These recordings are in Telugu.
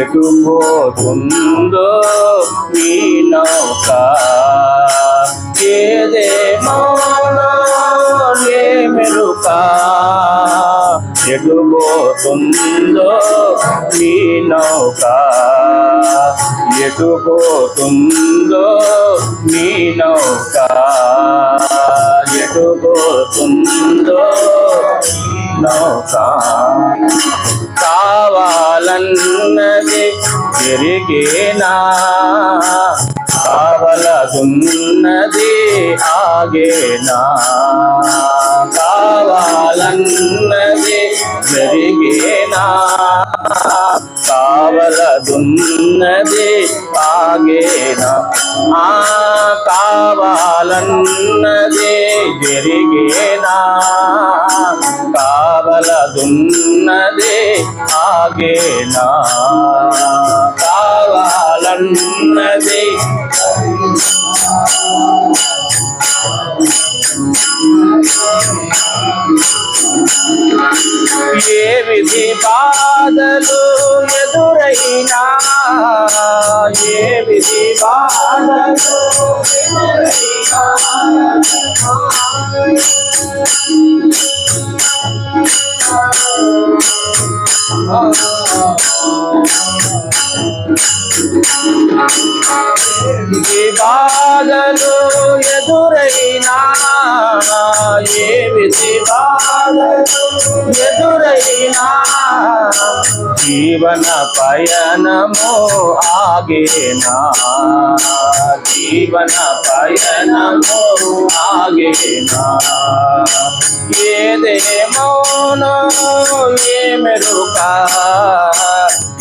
ఎటు పోతుందో నీ నౌక ఏదేమోనో ఏ మెరుక ఎటు పోతుందో నీ నౌక ఎటు పోతుందో నీ నౌక ఎటు పోతుందో నౌక కావాలన్నది తిరిగేనా కావలదున్నది ఆగేనా? కావాలన్నది జరిగే కావలదున్నది ఆగేనా? ఆ కావాలన్నది జరిగేనా? కావలదున్నది ఆగేనా? కావాలన్నది ఏ విధి బాధలు ఎదురైనా ఏ విధి బాధలు ఏ బాధలు ఎదురైనా ఏ విధి బాధలు ఎదురైనా జీవన పయనము ఆగేనా? జీవన పయనము ఆగేనా? ఏదేమోనో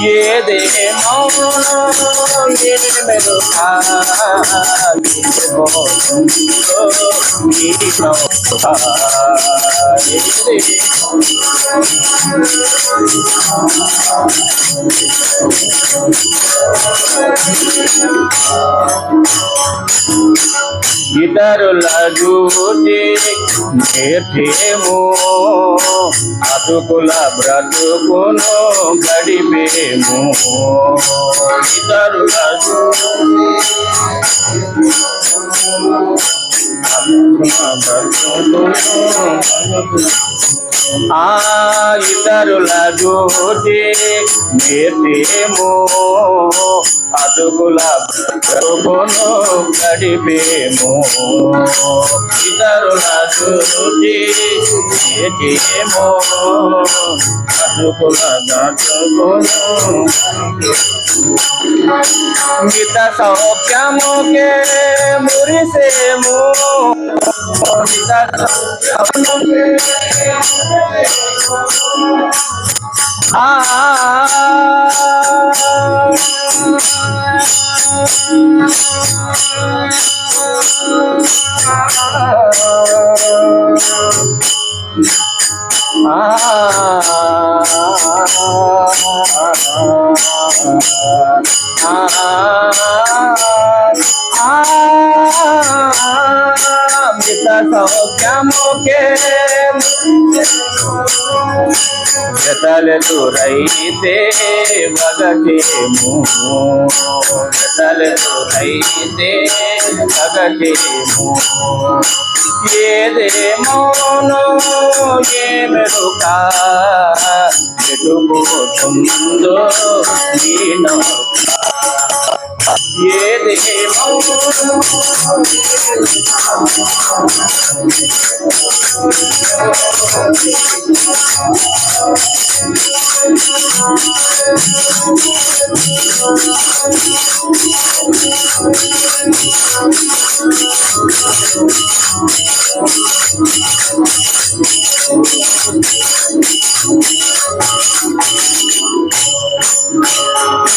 ये दे मौनो ये मेरो ये मौनो అతుకుల బ్రతుకును గడిపేము ఇతరుల আইতার লাগোটে মেতে মো আদো গোলাপ কোন গাড়িবে মো। ইতার লাগোটে মেতে মো আদো গোলাপ কোন গীতা সব কেমকে মধুরে সে Ah. ah. ah. సౌఖ్యముకే జతలెదురైతే వగచేము జతలెదురైతే వగచేము ఏదేమోనో ఏ మెరుక ఎటుపోతుందో నీ నౌక. ये देखे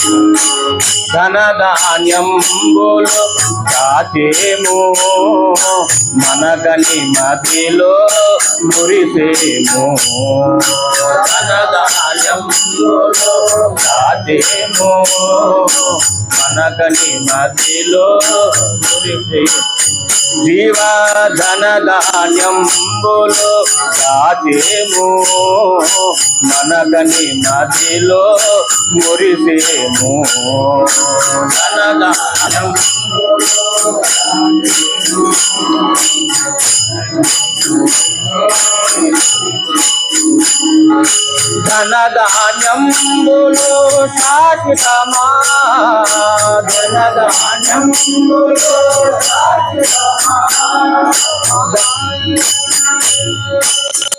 Thank you. ధనధాన్యంబులు దాచేము మనగని మదిలో మురిసేము. ధనధాన్యంబులు దాచేము మనగని మదిలో మురిసేము. జీవధన ధాన్యంబులు దాచేము మనగని నదిలో మురిసేము. ధన ధాన్యం ధన ధాన్యంబులు శాశ్వతమా. ధన శాశ్వతమా.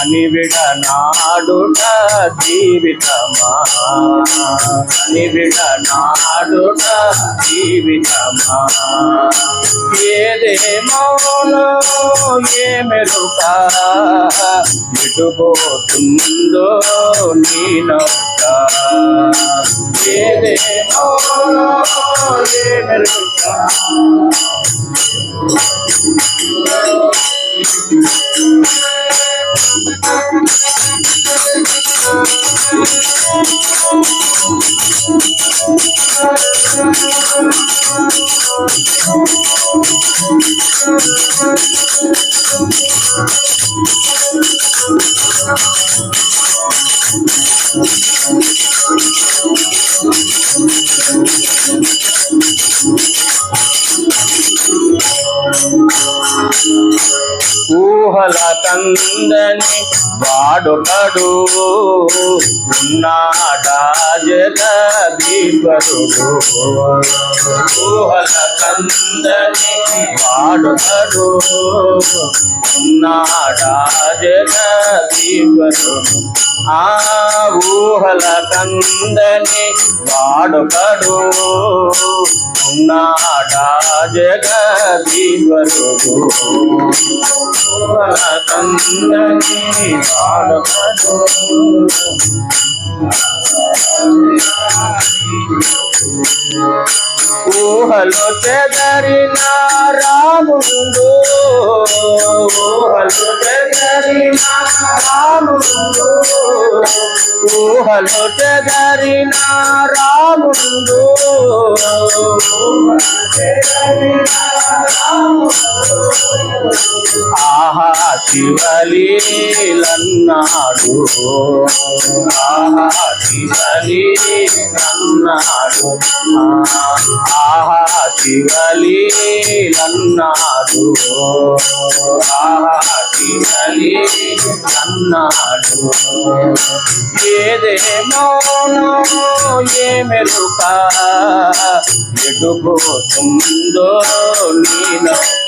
అని విడనాడుట జీవితమా? అని విడనాడుట జీవితమా? ఏదేమోనో ఏ మెరుక ఎటుపోతుందో నీ నౌక ఏదేమోనో ఏ Thank you. వాడొకడు ఉన్నాడా జగదీశ్వరుడు ఊహల కందని వాడొకడు ఉన్నాడా జగదీశ్వరుడు ఆ ఊహల కందని వాడొకడు ఉన్నాడా జగదీశ్వరుడు ఊహల కందని I know. ఊహలో చెదరిన రాముడు ఊహలో చెదరిన రాముడు ఊహలో చెదరిన రాముడు ఆహా శివలీలన్నాడు. ఆహా శివలీలన్నాడు. ఆహా శివలీలన్నాడు. ఆహా శివలీలన్నాడు. ఏదేమోనో ఏ మెరుక ఎటుపోతుందో నీలో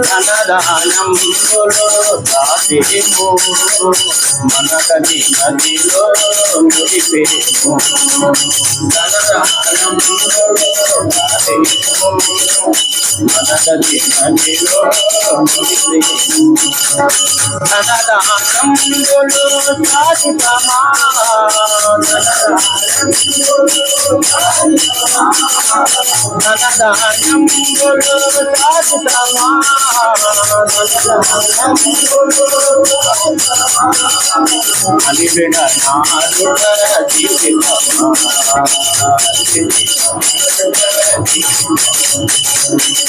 ధనదానంబులో దాసేము మనకని నదిలో ముడిపేము ధనదానంబులో దాసేము మనకని నదిలో ముడిపేము అలివిడ నారుడ జీవితమా